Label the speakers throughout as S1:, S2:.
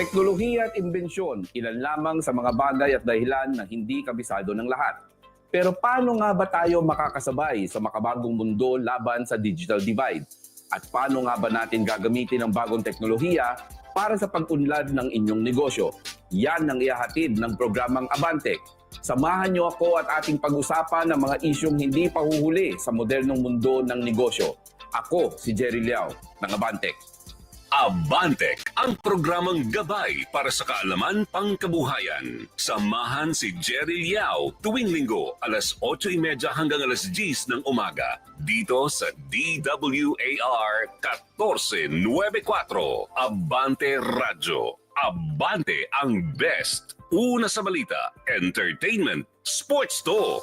S1: Teknolohiya at imbensyon, ilan lamang sa mga bagay at dahilan na hindi kabisado ng lahat. Pero paano nga ba tayo makakasabay sa makabagong mundo laban sa digital divide? At paano nga ba natin gagamitin ang bagong teknolohiya para sa pag-unlad ng inyong negosyo? Yan ang ihahatid ng programang Abante. Samahan niyo ako at ating pag-usapan ng mga isyong hindi pahuhuli sa modernong mundo ng negosyo. Ako si Jerry Liao ng Abante.
S2: Abantec, ang programang gabay para sa kaalaman pangkabuhayan. Samahan si Jerry Liao tuwing linggo alas 8.30 hanggang alas 10 ng umaga dito sa DWAR 1494 Abante Radyo. Abante ang best. Una sa balita, entertainment, sports to.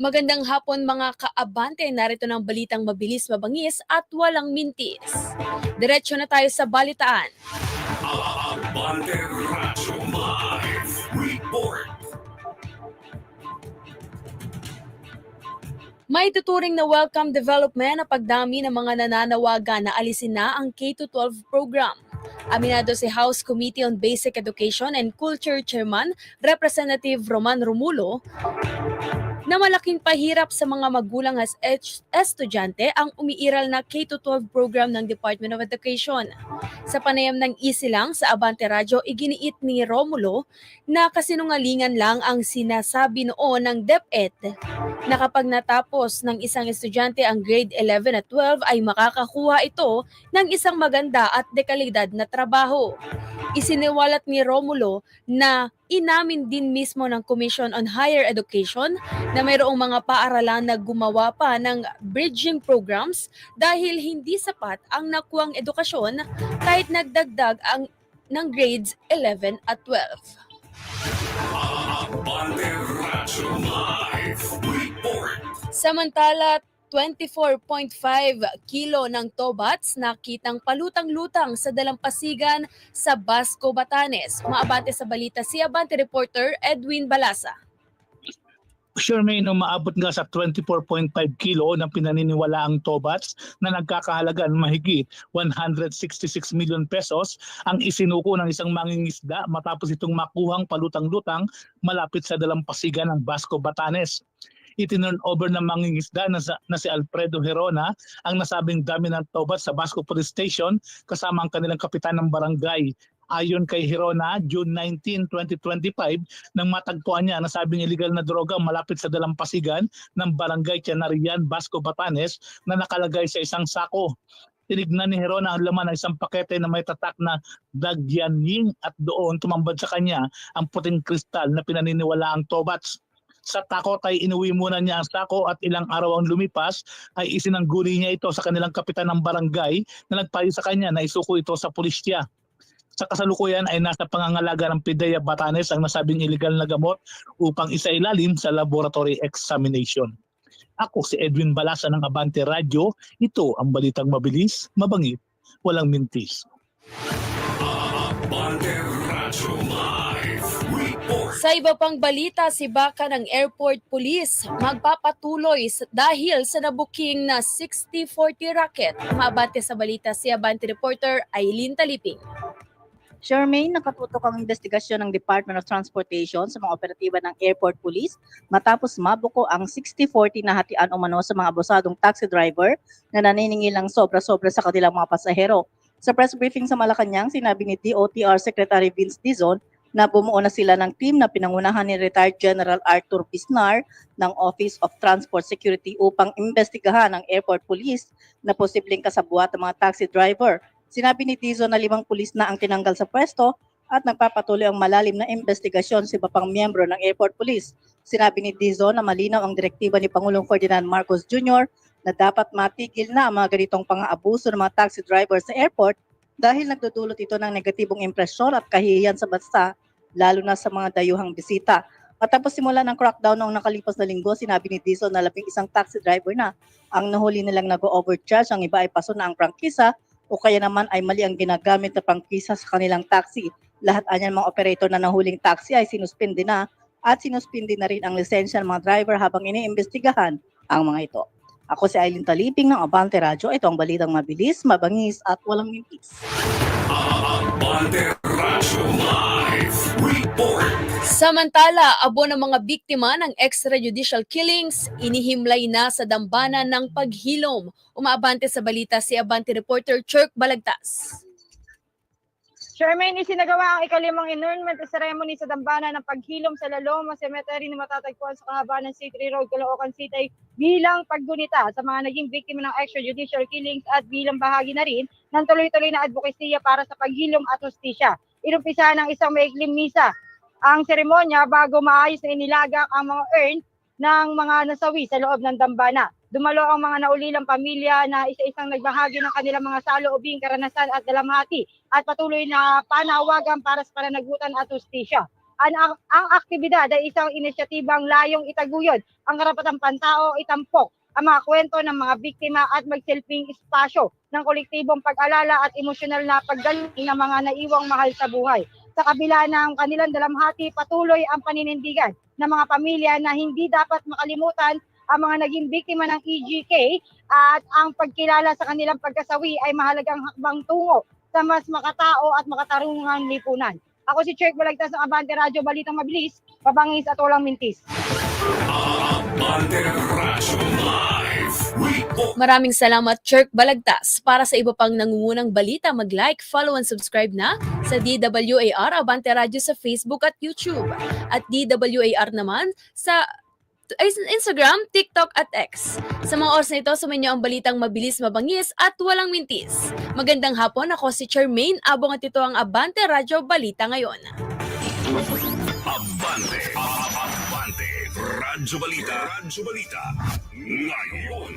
S3: Magandang hapon mga kaabante, narito ng balitang mabilis, mabangis at walang mintis. Diretso na tayo sa balitaan.
S2: Abante Radyo Live Report.
S3: May tuturing na welcome development na pagdami ng mga nananawagan na alisin na ang K-12 program. Aminado si House Committee on Basic Education and Culture Chairman Representative Roman Romulo na malaking pahirap sa mga magulang as estudyante ang umiiral na K-12 program ng Department of Education. Sa panayam ng isilang sa Abante Radio, iginiit ni Romulo na kasinungalingan lang ang sinasabi noon ng DepEd na kapag natapos ng isang estudyante ang grade 11 at 12 ay makakakuha ito ng isang maganda at dekalidad na trabaho. Isiniwalat ni Romulo na inamin din mismo ng Commission on Higher Education na mayroong mga paaralan na gumawa pa ng bridging programs dahil hindi sapat ang nakuwang edukasyon kahit nagdagdag ang ng grades 11 at 12.
S2: Abante Radyo Live Report.
S3: Samantala, 24.5 kilo ng tobats nakitang palutang-lutang sa dalampasigan sa Basco, Batanes. Maabante sa balita si Abante reporter Edwin Balasa.
S4: Sure may umaabot nga sa 24.5 kilo ng pinaniniwalaang tobats na nagkakahalaga ng mahigit 166 million pesos ang isinuko ng isang mangingisda matapos itong makuhang palutang-lutang malapit sa dalampasigan ng Basco, Batanes. Itinurn over ng mangingisda na, na si Alfredo Herona ang nasabing dami ng tobats sa Basco Police Station kasama ang kanilang kapitan ng barangay Ayon kay Hirona, June 19, 2025, nang matagpuan niya na sabing illegal na droga malapit sa dalampasigan ng Barangay Tianarian, Basco, Batanes na nakalagay sa isang sako. Tinignan ni Hirona ang laman ng isang pakete na may tatak na Dagyaning at doon tumambad sa kanya ang puting kristal na pinaniniwala ang tobats. Sa takot ay inuwi muna niya ang sako at ilang araw ang lumipas ay isinangguni niya ito sa kanilang kapitan ng barangay na nagpayo sa kanya na isuko ito sa pulisya sa kasalukuyan ay nasa pangangalaga ng PIDEA Batanes ang nasabing illegal na gamot upang isailalim sa laboratory examination. Ako si Edwin Balasa ng Abante Radio. Ito ang balitang mabilis, mabangit, walang mintis.
S2: Abante Radyo Live.
S3: Sa iba pang balita, si Baka ng Airport Police magpapatuloy sa- dahil sa nabuking na 60-40 racket. Maabante sa balita si Abante reporter Aileen Taliping.
S5: Charmaine, nakatutok ang investigasyon ng Department of Transportation sa mga operatiba ng Airport Police matapos mabuko ang 60-40 na hatian umano sa mga abusadong taxi driver na naniningil ng sobra-sobra sa kanilang mga pasahero. Sa press briefing sa Malacanang, sinabi ni DOTR Secretary Vince Dizon na bumuo na sila ng team na pinangunahan ni retired General Arthur Pisnar ng Office of Transport Security upang imbestigahan ng Airport Police na posibleng kasabwat ng mga taxi driver. Sinabi ni Dizon na limang pulis na ang tinanggal sa pwesto at nagpapatuloy ang malalim na investigasyon sa iba pang miyembro ng Airport Police. Sinabi ni Dizon na malinaw ang direktiba ni Pangulong Ferdinand Marcos Jr. na dapat matigil na ang mga ganitong pang-aabuso ng mga taxi driver sa airport dahil nagdudulot ito ng negatibong impresyon at kahihiyan sa bansa, lalo na sa mga dayuhang bisita. Matapos simula ng crackdown noong nakalipas na linggo, sinabi ni Dizon na labing isang taxi driver na ang nahuli nilang nag-overcharge, ang iba ay paso na ang prangkisa o kaya naman ay mali ang ginagamit na prangkisa sa kanilang taxi. Lahat anyan mga operator na nahuling taxi ay sinuspindi na at sinuspindi na rin ang lisensya ng mga driver habang iniimbestigahan ang mga ito. Ako si Aileen Taliping ng Abante Radio. Ito ang balitang mabilis, mabangis at walang mintis.
S2: Abante Radyo Live Report.
S3: Samantala, abo ng mga biktima ng extrajudicial killings, inihimlay na sa dambana ng paghilom. Umaabante sa balita si Abante reporter Chirk Balagtas.
S6: Charmaine, isinagawa ang ikalimang inurnment ceremony sa dambana ng paghilom sa Laloma Cemetery na matatagpuan sa kahabaan ng City Road, Caloocan City bilang paggunita sa mga naging biktima ng extrajudicial killings at bilang bahagi na rin ng tuloy-tuloy na advokasya para sa paghilom at hustisya. Inumpisa ng isang maikling misa ang seremonya bago maayos na inilagak ang mga urn ng mga nasawi sa loob ng dambana. Dumalo ang mga naulilang pamilya na isa-isang nagbahagi ng kanilang mga saloobing karanasan at dalamhati at patuloy na panawagan para sa pananagutan at hustisya. Ang, ang, ang aktibidad ay isang inisyatibang layong itaguyod ang karapatang pantao itampok ang mga kwento ng mga biktima at magsilping espasyo ng kolektibong pag-alala at emosyonal na paggaling ng mga naiwang mahal sa buhay. Sa kabila ng kanilang dalamhati, patuloy ang paninindigan ng mga pamilya na hindi dapat makalimutan ang mga naging biktima ng EGK at ang pagkilala sa kanilang pagkasawi ay mahalagang hakbang tungo sa mas makatao at makatarungang lipunan. Ako si Chirk Balagtas ng Abante Radyo, Balitang Mabilis, Pabangis at Walang Mintis.
S2: Abante Radyo Live Report.
S3: Maraming salamat Chirk Balagtas. Para sa iba pang nangungunang balita, mag-like, follow and subscribe na sa DWAR Abante Radio sa Facebook at YouTube. At DWAR naman sa Instagram, TikTok at X. Sa mga oras na ito, sumayin ang balitang mabilis, mabangis at walang mintis. Magandang hapon, ako si Charmaine Abong at ito ang Abante Radio Balita ngayon.
S2: Abante. Abante. Radyo Balita. Radyo Balita. Ngayon.